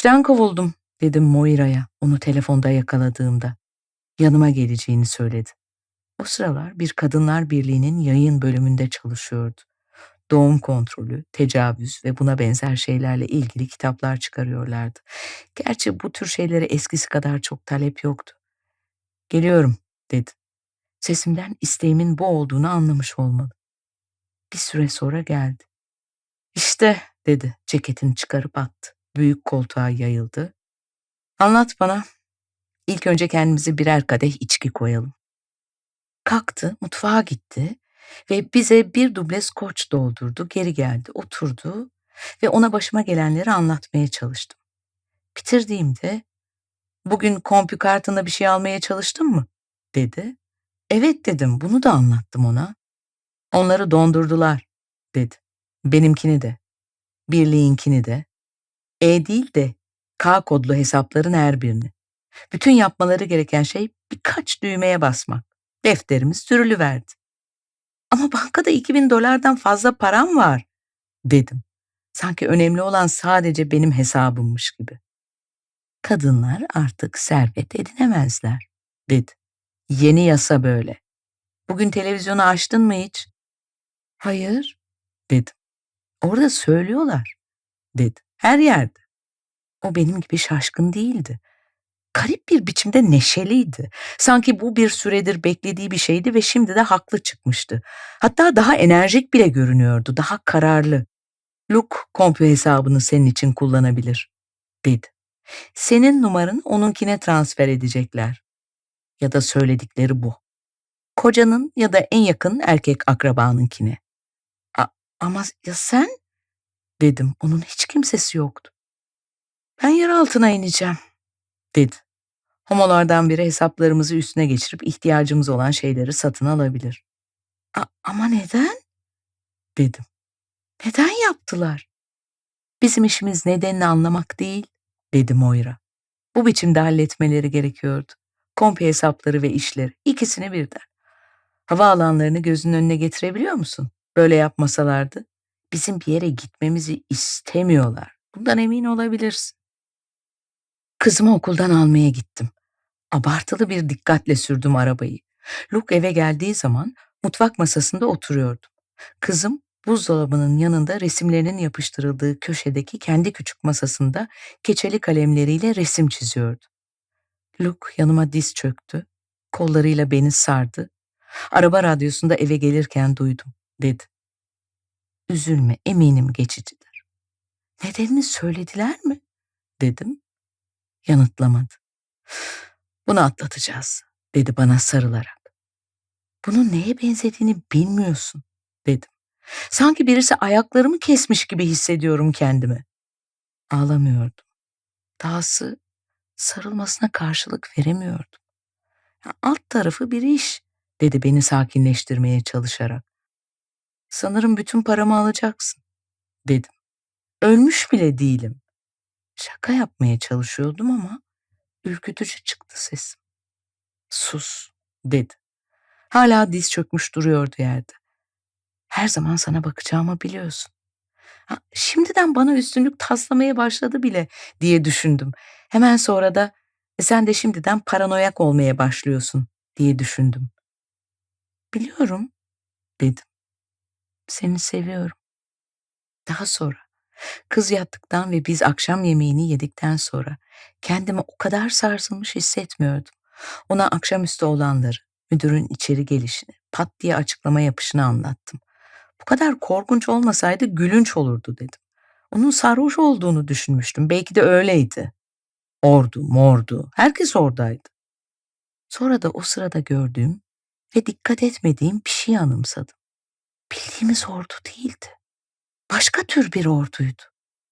İşten kovuldum dedim Moira'ya onu telefonda yakaladığımda. Yanıma geleceğini söyledi. O sıralar bir Kadınlar Birliği'nin yayın bölümünde çalışıyordu. Doğum kontrolü, tecavüz ve buna benzer şeylerle ilgili kitaplar çıkarıyorlardı. Gerçi bu tür şeylere eskisi kadar çok talep yoktu. Geliyorum dedi. Sesimden isteğimin bu olduğunu anlamış olmalı. Bir süre sonra geldi. İşte dedi ceketini çıkarıp attı. Büyük koltuğa yayıldı. Anlat bana. İlk önce kendimize birer kadeh içki koyalım. Kalktı, mutfağa gitti ve bize bir duble skoç doldurdu, geri geldi, oturdu ve ona başıma gelenleri anlatmaya çalıştım. Bitirdiğimde, bugün kompü kartında bir şey almaya çalıştın mı? dedi. Evet dedim, bunu da anlattım ona. Onları dondurdular, dedi. Benimkini de, birliğinkini de. E değil de K kodlu hesapların her birini. Bütün yapmaları gereken şey birkaç düğmeye basmak. Defterimiz sürülüverdi. Ama bankada 2000 dolardan fazla param var, dedim. Sanki önemli olan sadece benim hesabımmış gibi. Kadınlar artık servet edinemezler, dedi. Yeni yasa böyle. Bugün televizyonu açtın mı hiç? Hayır, dedim. Orada söylüyorlar, dedi. Her yerde. O benim gibi şaşkın değildi. Garip bir biçimde neşeliydi. Sanki bu bir süredir beklediği bir şeydi ve şimdi de haklı çıkmıştı. Hatta daha enerjik bile görünüyordu, daha kararlı. Luke komplo hesabını senin için kullanabilir, dedi. Senin numaranı onunkine transfer edecekler. Ya da söyledikleri bu. Kocanın ya da en yakın erkek akrabanınkine. A ama ya sen? Dedim, onun hiç kimsesi yoktu. Ben yer altına ineceğim, dedi. Homolardan biri hesaplarımızı üstüne geçirip ihtiyacımız olan şeyleri satın alabilir. A ama neden? Dedim. Neden yaptılar? Bizim işimiz nedenini anlamak değil, dedi Moira. Bu biçimde halletmeleri gerekiyordu. Kompi hesapları ve işleri, ikisini birden. Havaalanlarını gözünün önüne getirebiliyor musun? Böyle yapmasalardı. Bizim bir yere gitmemizi istemiyorlar. Bundan emin olabilirsin. Kızımı okuldan almaya gittim. Abartılı bir dikkatle sürdüm arabayı. Luke eve geldiği zaman mutfak masasında oturuyordum. Kızım buzdolabının yanında resimlerinin yapıştırıldığı köşedeki kendi küçük masasında keçeli kalemleriyle resim çiziyordu. Luke yanıma diz çöktü, kollarıyla beni sardı. Araba radyosunda eve gelirken duydum, dedi. Üzülme, eminim geçicidir. Nedenini söylediler mi? Dedim. Yanıtlamadı. Bunu atlatacağız, dedi bana sarılarak. Bunun neye benzediğini bilmiyorsun, dedim. Sanki birisi ayaklarımı kesmiş gibi hissediyorum kendimi. Ağlamıyordum. Dahası sarılmasına karşılık veremiyordum. Alt tarafı bir iş, dedi beni sakinleştirmeye çalışarak. Sanırım bütün paramı alacaksın, dedim. Ölmüş bile değilim. Şaka yapmaya çalışıyordum ama ürkütücü çıktı sesim. Sus, dedi. Hala diz çökmüş duruyordu yerde. Her zaman sana bakacağımı biliyorsun. Ha, şimdiden bana üstünlük taslamaya başladı bile diye düşündüm. Hemen sonra da e, sen de şimdiden paranoyak olmaya başlıyorsun diye düşündüm. Biliyorum, dedim. Seni seviyorum. Daha sonra kız yattıktan ve biz akşam yemeğini yedikten sonra kendimi o kadar sarsılmış hissetmiyordum. Ona akşamüstü olanları, müdürün içeri gelişini, pat diye açıklama yapışını anlattım. Bu kadar korkunç olmasaydı gülünç olurdu dedim. Onun sarhoş olduğunu düşünmüştüm. Belki de öyleydi. Ordu, mordu, herkes oradaydı. Sonra da o sırada gördüğüm ve dikkat etmediğim bir şey anımsadım. Bildiğimiz ordu değildi. Başka tür bir orduydu.